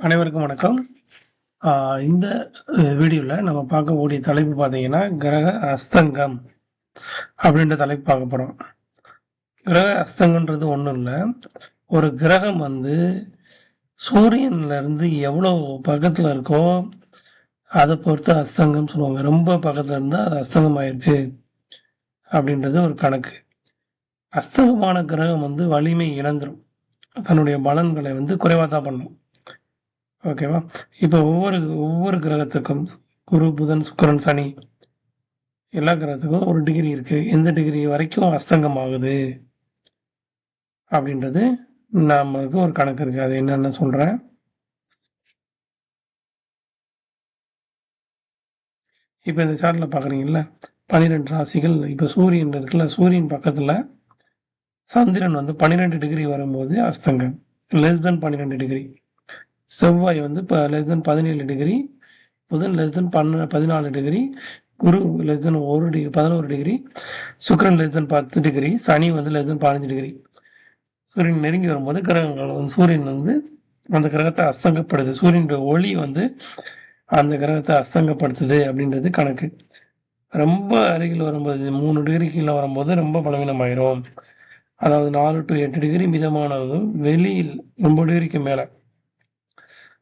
அனைவருக்கும் வணக்கம். இந்த வீடியோவில் நம்ம பார்க்கக்கூடிய தலைப்பு பார்த்தீங்கன்னா, கிரக அஸ்தங்கம் அப்படின்ற தலைப்பு பார்க்க போகிறோம் கிரக அஸ்தங்கன்றது ஒன்றும் இல்லை ஒரு கிரகம் வந்து சூரியன்ல இருந்து எவ்வளோ பக்கத்தில் இருக்கோ, அதை பொறுத்து அஸ்தங்கம்னு சொல்லுவாங்க. ரொம்ப பக்கத்தில் இருந்தால் அது அஸ்தங்கம் ஆயிருக்கு. அப்படின்றது ஒரு கணக்கு. அஸ்தங்கமான கிரகம் வந்து வலிமை இழந்துரும். தன்னுடைய பலன்களை வந்து குறைவாக தான் பண்ணும். ஓகேவா? இப்போ ஒவ்வொரு ஒவ்வொரு கிரகத்துக்கும் குரு, புதன், சுக்கரன் சனி எல்லா கிரகத்துக்கும் ஒரு டிகிரி இருக்குது எந்த டிகிரி வரைக்கும் அஸ்தங்கம் ஆகுது? அப்படின்றது நமக்கு ஒரு கணக்கு இருக்குது அது என்னென்னு சொல்கிறேன் இப்போ இந்த சார்ட்டில் பார்க்குறீங்களா பன்னிரெண்டு ராசிகள் இப்போ சூரியன் இருக்குல்ல, சூரியன் பக்கத்தில் சந்திரன் வந்து 12 டிகிரி வரும்போது அஸ்தங்கம். Less than 12 degree. செவ்வாய் வந்து இப்போ லெஸ் தென் 17 டிகிரி. புதன் லெஸ் தென் பன்ன 14 டிகிரி. குரு லெஸ் தென் ஒரு டிகிரி பதினோரு டிகிரி. சுக்கிரன் லெஸ் தென் 10 டிகிரி. சனி வந்து லெஸ் தென் 15 டிகிரி. சூரியன் நெருங்கி வரும்போது கிரகங்கள் வந்து சூரியன் வந்து அந்த கிரகத்தை அஸ்தங்கப்படுது. சூரியனுடைய ஒளி வந்து அந்த கிரகத்தை அஸ்தங்கப்படுத்துது அப்படின்றது கணக்கு. ரொம்ப அருகில் வரும்போது மூணு டிகிரி கீழே வரும்போது ரொம்ப பலவீனமாயிரும். அதாவது நாலு டு எட்டு டிகிரி மிதமானதும், வெளியில் ஒன்பது டிகிரிக்கு மேலே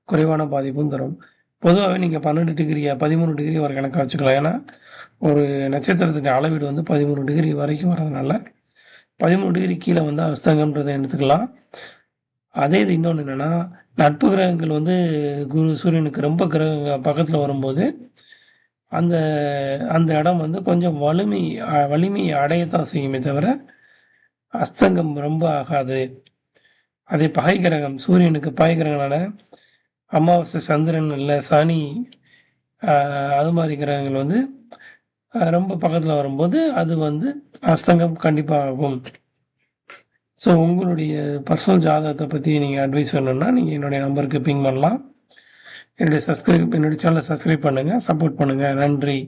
குறைவான பாதிப்பும் தரும். பொதுவாகவே நீங்கள் பன்னெண்டு டிகிரி பதிமூணு டிகிரி வரை கணக்காக வச்சுக்கலாம். ஏன்னா, ஒரு நட்சத்திரத்தின் அளவீடு வந்து 13 டிகிரி வரைக்கும் வரதுனால, 13 டிகிரி கீழே வந்து அஸ்தங்கன்றதை எடுத்துக்கலாம். அதே இது இன்னொன்று என்னன்னா, நட்பு கிரகங்கள் வந்து குரு, சூரியனுக்கு ரொம்ப கிரக பக்கத்தில் வரும்போது, அந்த அந்த இடம் வந்து கொஞ்சம் வலிமை வலிமையை அடையத்தான் செய்யுமே தவிர, அஸ்தங்கம் ரொம்ப ஆகாது. அதே பகை கிரகம் சூரியனுக்கு பகை கிரகனால அமாவாசை, சந்திரன் இல்லை சனி அது மாதிரி கிரகங்கள் வந்து ரொம்ப பக்கத்தில் வரும்போது, அது வந்து அஸ்தங்கம் கண்டிப்பாக ஆகும். ஸோ உங்களுடைய பர்சனல் ஜாதகத்தை பற்றி நீங்கள் அட்வைஸ் வேணும்னா, நீங்கள் என்னுடைய நம்பருக்கு பிங் பண்ணலாம். என்னுடைய சப்ஸ்கிரைப் என்னுடைய சேனலை சப்ஸ்கிரைப் பண்ணுங்கள் சப்போர்ட் பண்ணுங்கள் நன்றி.